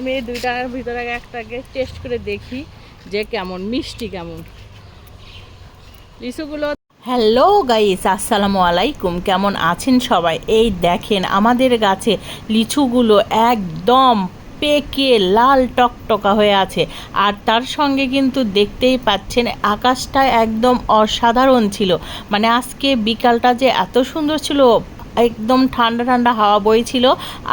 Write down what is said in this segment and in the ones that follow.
আমি এই দুইটার ভিতরে একটাকে টেস্ট করে দেখি যে কেমন, মিষ্টি কেমন। লিচুগুলো হ্যালো গাইস আসসালামু আলাইকুম। কেমন আছেন সবাই? এই দেখেন আমাদের গাছে লিচুগুলো একদম পেকে লাল টকটকা হয়ে আছে। আর তার সঙ্গে কিন্তু দেখতেই পাচ্ছেন আকাশটা একদম অসাধারণ ছিল। মানে আজকে বিকালটা যে এত সুন্দর ছিল একদম ঠান্ডা ঠান্ডা হাওয়া বইছিল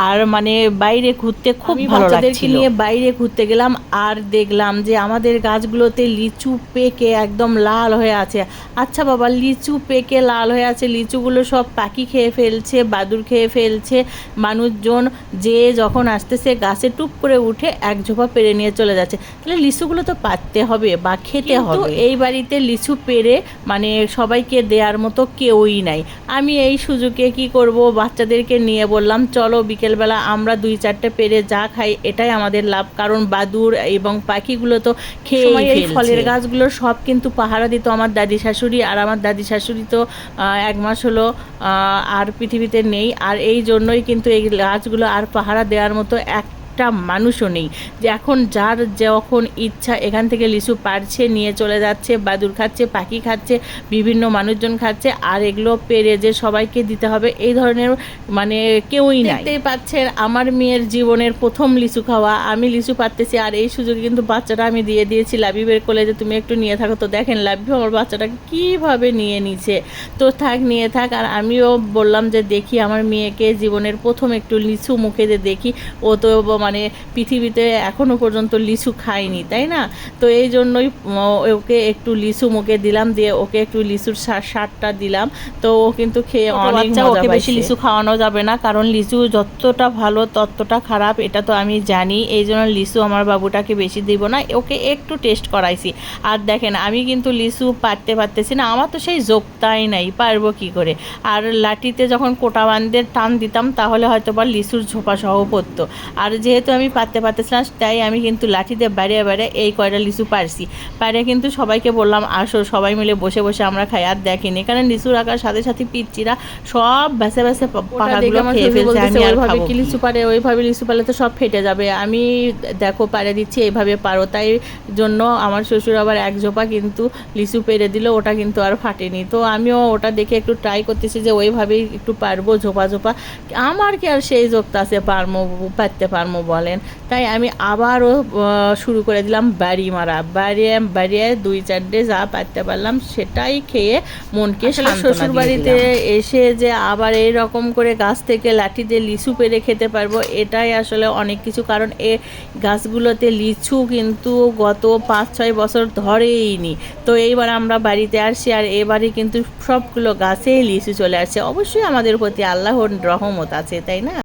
আর মানে বাইরে ঘুরতে খুব ভালো লাগছিল। নিয়ে বাইরে ঘুরতে গেলাম আর দেখলাম যে আমাদের গাছগুলোতে লিচু পেকে একদম লাল হয়ে আছে। আচ্ছা বাবা লিচু পেকে লাল হয়ে আছে লিচুগুলো সব পাখি খেয়ে ফেলছে বাদুর খেয়ে ফেলছে। মানুষজন যে যখন আসতেছে গাছে টুপ করে উঠে এক ঝোপা পেরে নিয়ে চলে যাচ্ছে। তাহলে লিচুগুলো তো পাততে হবে বা খেতে হবে। এই বাড়িতে লিচু পেরে মানে সবাইকে দেওয়ার মতো কেউই নাই। আমি এই সুযোগে কি করব বাচ্চাদেরকে নিয়ে বললাম চলো বিকেলবেলা আমরা দুই চারটে পেরে যা খাই এটাই আমাদের লাভ। কারণ বাদুর এবং পাখিগুলো তো খেয়ে এই ফলের গাছগুলো সব কিন্তু পাহারা দিত আমার দাদি শাশুড়ি আর আমার দাদি শাশুড়ি তো এক মাস হলো আর পৃথিবীতে নেই। আর এই জন্যই কিন্তু এই গাছগুলো আর পাহারা দেওয়ার মতো একটা মানুষও নেই। যে এখন যার যখন ইচ্ছা এখান থেকে লিচু পারছে, নিয়ে চলে যাচ্ছে, বাদুর খাচ্ছে, পাখি খাচ্ছে, বিভিন্ন মানুষজন খাচ্ছে, আর এগুলো পেরে যে সবাইকে দিতে হবে, এই ধরনের মানে কেউই নাই। দেখতেই পাচ্ছেন, আমার মেয়ের জীবনের প্রথম লিচু খাওয়া, আমি লিচু পারতেছি, আর এই সুযোগে কিন্তু বাচ্চাটা আমি দিয়ে দিয়েছি লাবিবের কোলে যে তুমি একটু নিয়ে থাকো, তো দেখেন লাবিব আমার বাচ্চাটাকে কীভাবে নিয়ে নিছে। তো থাক, নিয়ে থাক, আর আমিও বললাম যে দেখি আমার মেয়েকে জীবনের প্রথম একটু লিচু মুখে যে দেখি, ও তো মানে পৃথিবীতে এখনও পর্যন্ত লিচু খায়নি তাই না? তো এই জন্যই ওকে একটু লিচু মুখে দিলাম দিয়ে ওকে একটু লিচুর সা- স্বাদটা দিলাম। তো ও কিন্তু খেয়ে অনেক ওকে বেশি লিচু খাওয়ানো যাবে না কারণ লিচু যতটা ভালো ততটা খারাপ এটা তো আমি জানি। এই জন্য লিচু আমার বাবুটাকে বেশি দিব না ওকে একটু টেস্ট করাইছি। আর দেখেন আমি কিন্তু লিচু পারতে পারতেছি না আমার তো সেই যোগতাই নাই পারব কি করে? আর লাঠিতে যখন কোটা বান্ধে টান দিতাম তাহলে হয়তো বা লিচুর ঝোপা সহ পড়তো। আর যেহেতু আমি পারতে পারতেছিলাম তাই আমি কিন্তু লাঠিতে বাইরে বাইরে এই কয়টা লিচু পারছি। পারে কিন্তু সবাইকে বললাম আসো সবাই মিলে বসে বসে আমরা খাই আর দেখেন। এখানে লিচু রাখার সাথে সাথে পিচ্চিরা সব ভেসে ভেসে খেয়ে ফেলছে আমি আর খাব কি লিচু পারে? ওইভাবে লিচু পারলে তো সব ফেটে যাবে। আমি দেখো পারে দিচ্ছি এইভাবে পারো। তাই জন্য আমার শ্বশুর আবার এক ঝোপা কিন্তু লিচু পেরে দিল ওটা কিন্তু আর ফাটেনি। তো আমিও ওটা দেখে একটু ট্রাই করতেছি যে ওইভাবেই একটু পারব ঝোপা ঝোপা। আমার কি আর সেই যোগটা আছে পারমো পারতে পারমো? বলেন। তাই আমি আবারও শুরু করে দিলাম বাড়ি মারা বাড়িয়ে বাড়িয়ে দুই চারটে যা পারতে পারলাম সেটাই খেয়ে মনকে শ্বশুর বাড়িতে এসে যে আবার এই রকম করে গাছ থেকে লাঠি দিয়ে লিচু পেরে খেতে পারব এটাই আসলে অনেক কিছু। কারণ এ গাছগুলোতে লিচু কিন্তু গত পাঁচ ছয় বছর ধরেই নি। তো এইবার আমরা বাড়িতে আসছি আর এবারে কিন্তু সবগুলো গাছেই লিচু চলে আসছে। অবশ্যই আমাদের প্রতি আল্লাহর রহমত আছে তাই না?